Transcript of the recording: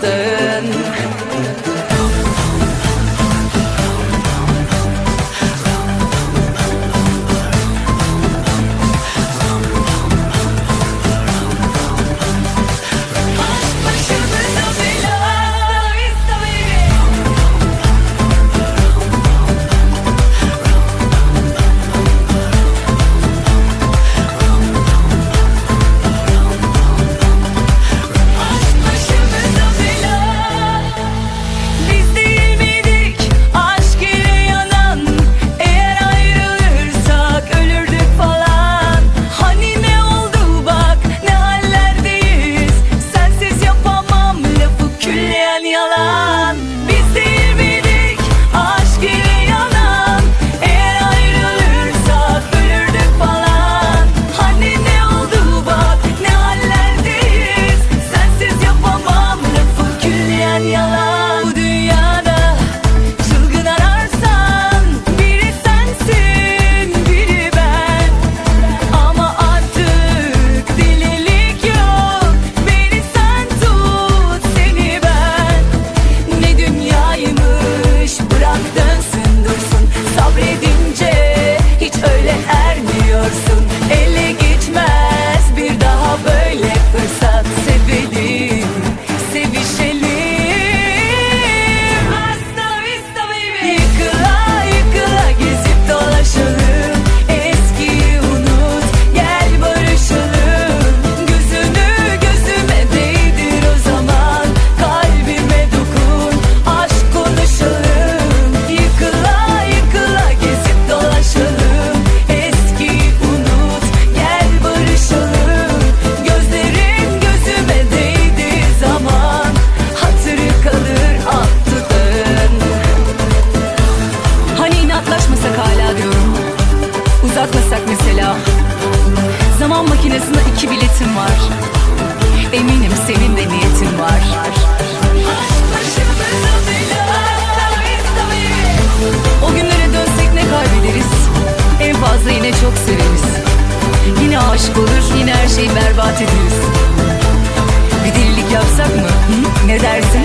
then niyetin var Eminim senin de niyetin var O günlere dönsek ne kaybederiz En fazla yine çok severiz Yine aşık olur yine her şeyi berbat ederiz Bir delilik yapsak mı? Hı? Ne dersin?